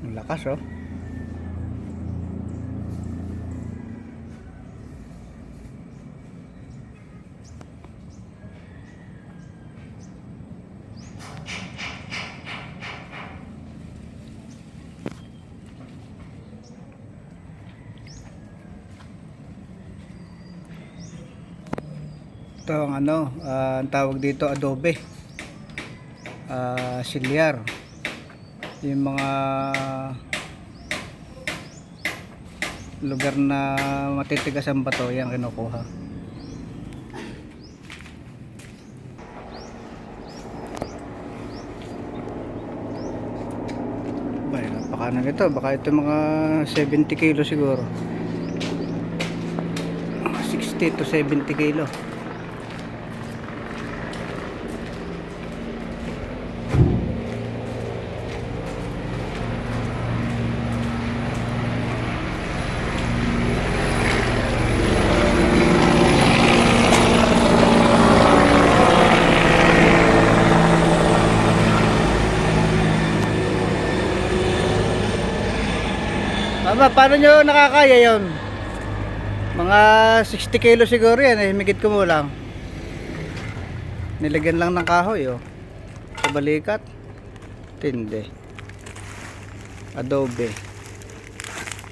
Ang lakas oh. Ito ang ano, ah, ang tawag dito adobe. Ah, silyar. Yung mga lugar na matitigas ang bato, yan kinukuha. Bay, napaka ano nito, baka ito mga 70 kilo siguro. 60 to 70 kilo. Mama, paano nyo nakakaya yon? Mga 60 kilo siguro yan eh, himigit ko mo lang. Nilagyan lang ng kahoy oh. Sa balikat. Tindi. Adobe.